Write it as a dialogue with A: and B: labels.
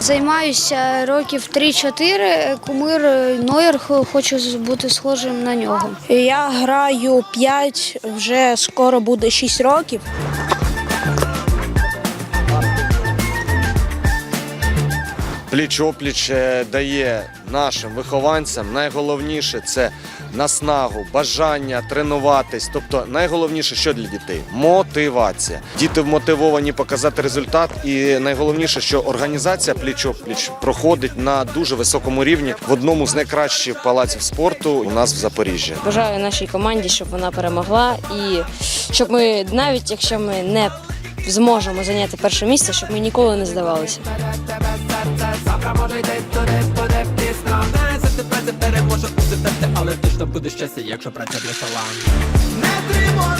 A: займаюся років 3-4. Кумир Нойер хочу бути схожим на нього.
B: Я граю 5, вже скоро буде 6 років.
C: Пліч-опліч е, дає нашим вихованцям. Найголовніше це наснагу, бажання тренуватись. Тобто, найголовніше, що для дітей мотивація. Діти вмотивовані показати результат, і найголовніше, що організація пліч-опліч проходить на дуже високому рівні в одному з найкращих палаців спорту у нас в Запоріжжі.
D: Бажаю нашій команді, щоб вона перемогла, і щоб ми, навіть якщо ми не зможемо зайняти перше місце, щоб ми ніколи не здавалися.
E: Але точно буде щастя, якщо праця для талант.
F: Не тривожно